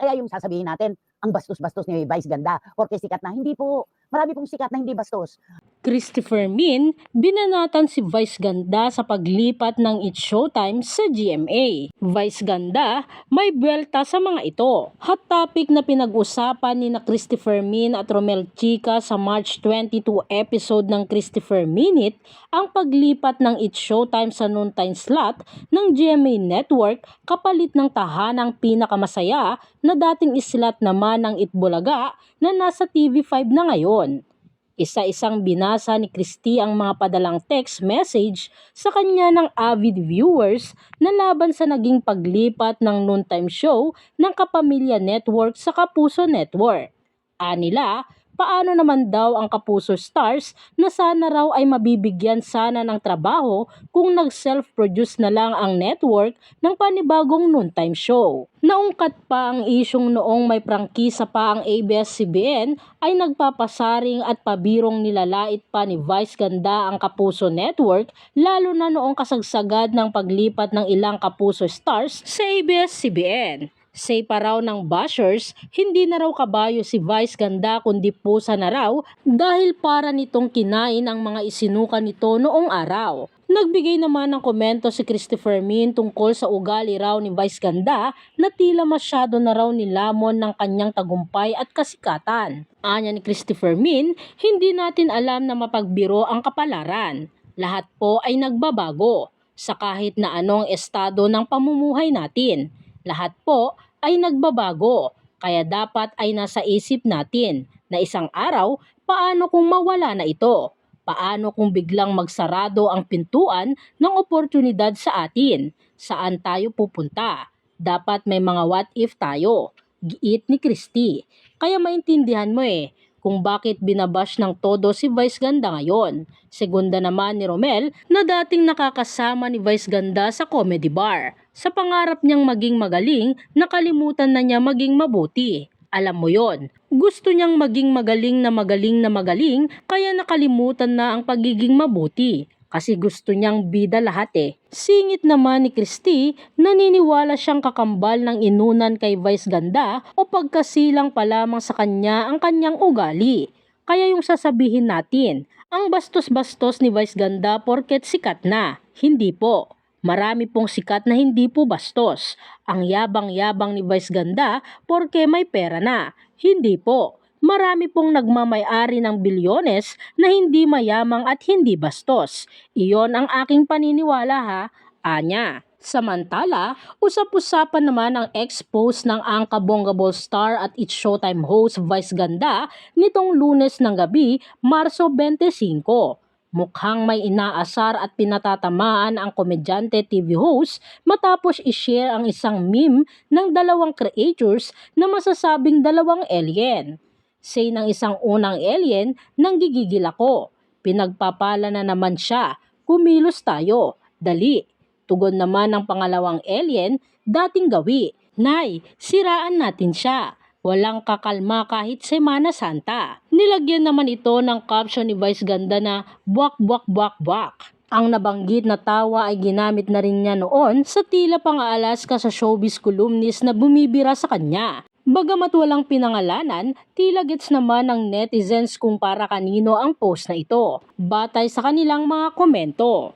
Kaya yung sasabihin natin, ang bastos-bastos ni Vice Ganda, porque sikat na. Hindi po. Marami pong sikat na hindi bastos. Christopher Min, binanatan si Vice Ganda sa paglipat ng It's Showtime sa GMA. Vice Ganda, may buwelta sa mga ito. Hot topic na pinag-usapan ni na Christopher Min at Romel Chica sa March 22 episode ng Christopher Minute ang paglipat ng It's Showtime sa noontime slot ng GMA Network kapalit ng tahanang pinakamasaya na dating islat naman ng Itbulaga na nasa TV5 na ngayon. Isa-isang binasa ni Christy ang mga padalang text message sa kanya ng avid viewers na laban sa naging paglipat ng noontime show ng Kapamilya Network sa Kapuso Network. Anila, paano naman daw ang Kapuso Stars na sana raw ay mabibigyan sana ng trabaho kung nag-self-produce na lang ang network ng panibagong noontime show. Naungkat pa ang isyong noong may prangkisa pa ang ABS-CBN ay nagpapasaring at pabirong nilalait pa ni Vice Ganda ang Kapuso Network lalo na noong kasagsagad ng paglipat ng ilang Kapuso Stars sa ABS-CBN. Say pa raw ng bashers, hindi na raw kabayo si Vice Ganda kundi pusa na raw dahil para nitong kinain ang mga isinuka nito noong araw. Nagbigay naman ng komento si Christopher Min tungkol sa ugali raw ni Vice Ganda na tila masyado na raw nilamon ng kanyang tagumpay at kasikatan. Anya ni Christopher Min, hindi natin alam na mapagbiro ang kapalaran. Lahat po ay nagbabago sa kahit na anong estado ng pamumuhay natin. Lahat po ay nagbabago, kaya dapat ay nasa isip natin na isang araw paano kung mawala na ito? Paano kung biglang magsarado ang pintuan ng oportunidad sa atin? Saan tayo pupunta? Dapat may mga what if tayo. Giit ni Christy. Kaya maintindihan mo eh kung bakit binabash ng todo si Vice Ganda ngayon. Segunda naman ni Romel na dating nakakasama ni Vice Ganda sa comedy bar. Sa pangarap niyang maging magaling, nakalimutan na niya maging mabuti. Alam mo yon. Gusto niyang maging magaling na magaling na magaling kaya nakalimutan na ang pagiging mabuti. Kasi gusto niyang bida lahat eh. Singit naman ni Christy, naniniwala siyang kakambal ng inunan kay Vice Ganda o pagkasilang pa lamang sa kanya ang kanyang ugali. Kaya yung sasabihin natin, ang bastos-bastos ni Vice Ganda porket sikat na. Hindi po. Marami pong sikat na hindi po bastos. Ang yabang-yabang ni Vice Ganda porke may pera na. Hindi po. Marami pong nagmamayari ng bilyones na hindi mayamang at hindi bastos. Iyon ang aking paniniwala ha, Anya. Samantala, usap-usapan naman ang ex-post ng ang kabongabol star at It's Showtime host Vice Ganda nitong lunes ng gabi, Marso 25. Mukhang may inaasar at pinatatamaan ang komedyante TV host matapos i-share ang isang meme ng dalawang creators na masasabing dalawang alien. Say ng isang unang alien, nanggigigil ako. Pinagpapala na naman siya. Kumilos tayo. Dali. Tugon naman ng pangalawang alien, dating gawi. Nay, siraan natin siya. Walang kakalma kahit Semana Santa. Nilagyan naman ito ng caption ni Vice Ganda na buwak buwak buwak buwak. Ang nabanggit na tawa ay ginamit na rin niya noon sa tila pang-aalas ka sa showbiz columnist na bumibira sa kanya. Bagamat walang pinangalanan, tila gets naman ng netizens kung para kanino ang post na ito, batay sa kanilang mga komento.